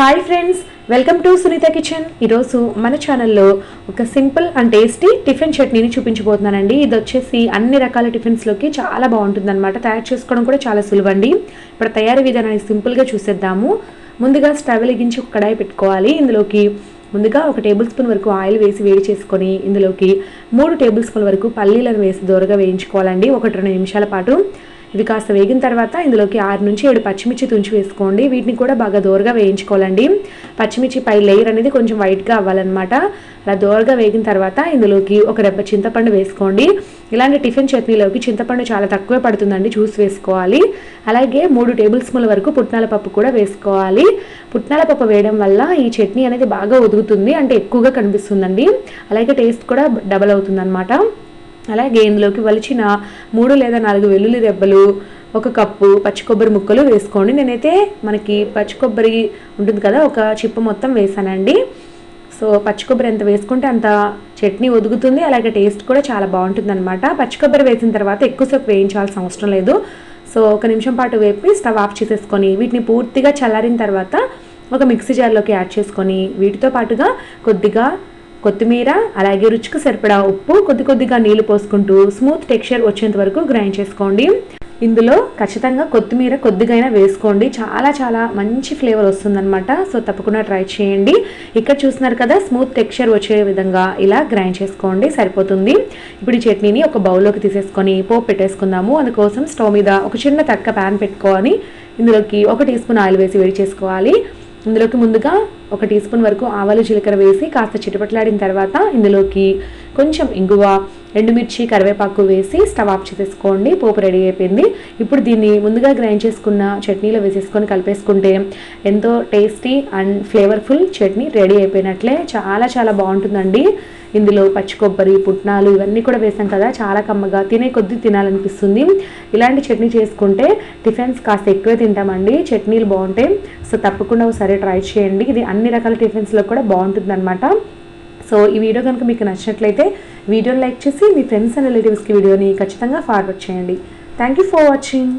Hi friends welcome to Sunitha kitchen ఈరోజు మన ఛానల్లో ఒక సింపుల్ అండ్ టేస్టీ టిఫిన్ చట్నీని చూపించబోతున్నానండి. ఇది వచ్చేసి అన్ని రకాల టిఫిన్స్లోకి చాలా బాగుంటుంది అనమాట తయారు చేసుకోవడం కూడా చాలా సులువండి. ఇప్పుడు తయారీ విధానాన్ని సింపుల్గా చూసేద్దాము. ముందుగా స్టవ్ వెలిగించి ఒక కడాయి పెట్టుకోవాలి. ఇందులోకి ముందుగా ఒక టేబుల్ స్పూన్ వరకు ఆయిల్ వేసి వేడి చేసుకొని ఇందులోకి మూడు టేబుల్ స్పూన్ వరకు పల్లీలను వేసి దూరగా వేయించుకోవాలండి. ఒకటి రెండు నిమిషాల పాటు ఇవి కాస్త వేగిన తర్వాత ఇందులోకి ఆరు నుంచి ఏడు పచ్చిమిర్చి తుంచి వేసుకోండి. వీటిని కూడా బాగా దోరగా వేయించుకోవాలండి. పచ్చిమిర్చి పై లేయర్ అనేది కొంచెం వైట్గా అవ్వాలన్నమాట. అలా దోరగా వేగిన తర్వాత ఇందులోకి ఒక రెబ్బ చింతపండు వేసుకోండి. ఇలాంటి టిఫిన్ చట్నీలోకి చింతపండు చాలా తక్కువే పడుతుందండి. జ్యూస్ వేసుకోవాలి. అలాగే మూడు టేబుల్ స్పూన్ల వరకు పుట్నాల పప్పు కూడా వేసుకోవాలి. పుట్నాల పప్పు వేయడం వల్ల ఈ చట్నీ అనేది బాగా ఒదుగుతుంది. అంటే ఎక్కువగా కనిపిస్తుందండి. అలాగే టేస్ట్ కూడా డబల్ అవుతుంది అలాగే ఇందులోకి వలిచిన మూడు లేదా నాలుగు వెల్లుల్లి రెబ్బలు ఒక కప్పు పచ్చి కొబ్బరి ముక్కలు వేసుకోండి. నేనైతే మనకి పచ్చి కొబ్బరి ఉంటుంది కదా ఒక చిప్ప మొత్తం వేసానండి. సో పచ్చి కొబ్బరి ఎంత వేసుకుంటే అంత చట్నీ ఒదుగుతుంది. అలాగే టేస్ట్ కూడా చాలా బాగుంటుంది అనమాట పచ్చి కొబ్బరి వేసిన తర్వాత ఎక్కువసేపు వేయించాల్సిన అవసరం లేదు. సో ఒక నిమిషం పాటు వేపి స్టవ్ ఆఫ్ చేసేసుకొని వీటిని పూర్తిగా చల్లారిన తర్వాత ఒక మిక్సీ జార్లోకి యాడ్ చేసుకొని వీటితో పాటుగా కొద్దిగా కొత్తిమీర అలాగే రుచికి సరిపడా ఉప్పు కొద్ది కొద్దిగా నీళ్ళు పోసుకుంటూ స్మూత్ టెక్స్చర్ వచ్చేంత వరకు గ్రైండ్ చేసుకోండి. ఇందులో ఖచ్చితంగా కొత్తిమీర కొద్దిగైనా వేసుకోండి. చాలా చాలా మంచి ఫ్లేవర్ వస్తుందన్నమాట. సో తప్పకుండా ట్రై చేయండి. ఇక్కడ చూస్తున్నారు కదా స్మూత్ టెక్స్చర్ వచ్చే విధంగా ఇలా గ్రైండ్ చేసుకోండి. సరిపోతుంది. ఇప్పుడు ఈ చట్నీని ఒక బౌల్లోకి తీసేసుకొని పోపు పెట్టేసుకుందాము. అందుకోసం స్టవ్ మీద ఒక చిన్న తక్క ప్యాన్ పెట్టుకొని ఇందులోకి ఒక టీ స్పూన్ ఆయిల్ వేసి వేడి చేసుకోవాలి. ఇందులోకి ముందుగా ఒక టీ స్పూన్ వరకు ఆవాలు జీలకర్ర వేసి కాస్త చిటపట్లాడిన తర్వాత ఇందులోకి కొంచెం ఇంగువ ఎండుమిర్చి కరివేపాకు వేసి స్టవ్ ఆఫ్ చేసేసుకోండి. పోపు రెడీ అయిపోయింది. ఇప్పుడు దీన్ని ముందుగా గ్రైండ్ చేసుకున్న చట్నీలో వేసేసుకొని కలిపేసుకుంటే ఎంతో tasty and flavourful chutney ready అయిపోయినట్లే. చాలా చాలా బాగుంటుందండి. ఇందులో పచ్చి కొబ్బరి పుట్నాలు ఇవన్నీ కూడా వేసాం కదా. చాలా కమ్మగా తినే కొద్దీ తినాలనిపిస్తుంది. ఇలాంటి చట్నీ చేసుకుంటే టిఫిన్స్ కాస్త ఎక్కువే తింటామండి. చట్నీలు బాగుంటాయి సో తప్పకుండా ఒకసారి ట్రై చేయండి. ఇది అన్ని రకాల టిఫిన్స్లో కూడా బాగుంటుంది అనమాట సో ఈ వీడియో కనుక మీకు నచ్చినట్లయితే వీడియోని లైక్ చేసి మీ ఫ్రెండ్స్ అండ్ రిలేటివ్స్కి వీడియోని ఖచ్చితంగా ఫార్వర్డ్ చేయండి. Thank you for watching